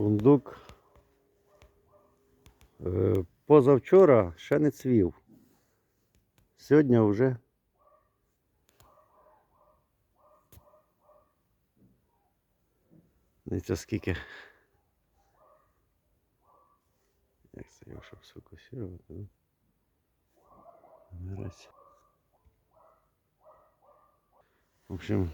Фундук. Е, Позавчора ще не цвів. Сьогодні вже. Дивіться скільки. Як це його щоб сфокусувати? В общем.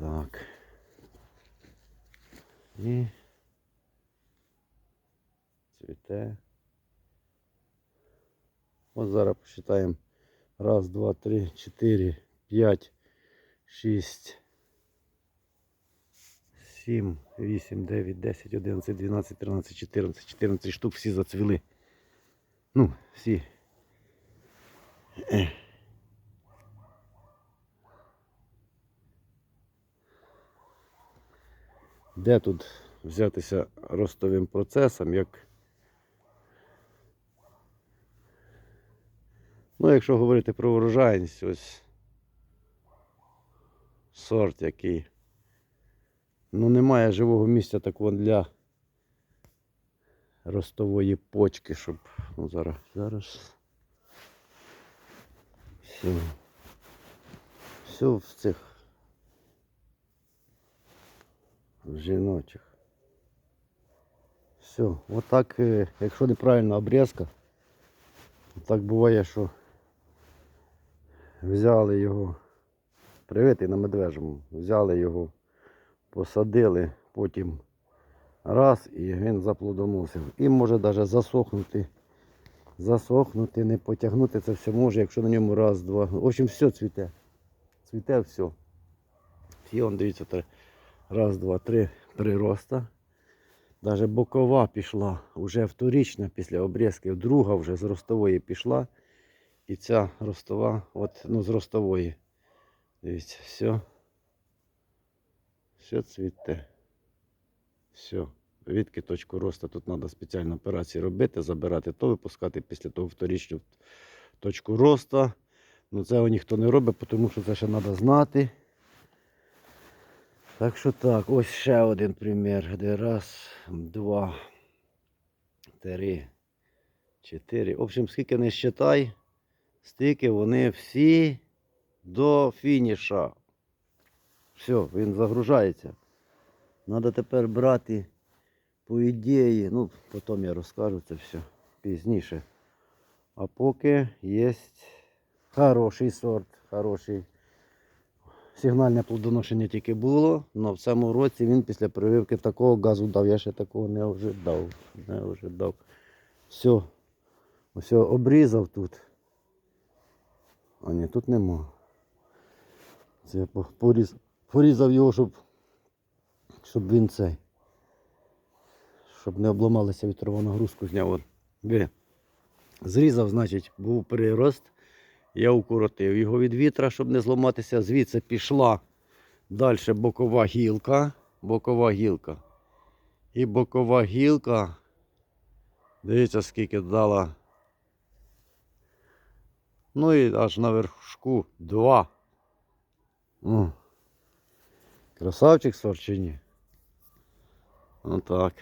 Так. І цвіте. От зараз посчитаємо. Раз, два, три, чотири, п'ять, шість, сім, вісім, дев'ять, десять, одинадцять, дванадцять, тринадцять, чотирнадцять, чотирнадцять штук всі зацвіли. Ну, всі. Де тут взятися ростовим процесом, як. Ну, якщо говорити про урожайність, ось сорт який. Ну, немає живого місця такого для ростової почки, щоб. Ну, зараз, зараз. Все. Все в цих жіночих. Все, отак, е, якщо неправильна обрізка, так буває, що взяли його, привитий на медвежому, взяли його, посадили, потім раз і він заплодоносив. І може навіть засохнути, засохнути, не потягнути це все може, якщо на ньому раз, два. В общем, все цвіте. Цвіте все. І он, дивіться. Раз, два, три прироста. Даже бокова пішла вже вторічна після обрізки, друга вже з ростової пішла. І ця ростова, от, ну, з ростової. Дивіться, все. Все цвіте. Все. Відки точку росту тут треба спеціальні операції робити, забирати то, випускати після того вторічну точку росту. Ну це ніхто не робить, тому що це ще треба знати. Так що так, ось ще один примір. Де раз, два, три, чотири. В общем, скільки не считай, стільки вони всі до фініша. Все, він загружається. Треба тепер брати, по ідеї, ну, потім я розкажу це все пізніше. А поки є хороший сорт, хороший. Сигнальне плодоношення тільки було, але в цьому році він після прививки такого газу дав. Я ще такого не ожидав. Не ожидав. Все. Ось обрізав тут. А ні, тут нема. Це я поріз, порізав його, щоб, щоб він цей. Щоб не обламалася вітрова нагрузку зняв. Зрізав, значить, був прирост. Я укоротив його від вітра, щоб не зламатися. Звідси пішла далі бокова гілка. Бокова гілка. І бокова гілка. Дивіться, скільки дала. Ну і аж на вершку два. О. Красавчик сорт чи ні? Отак.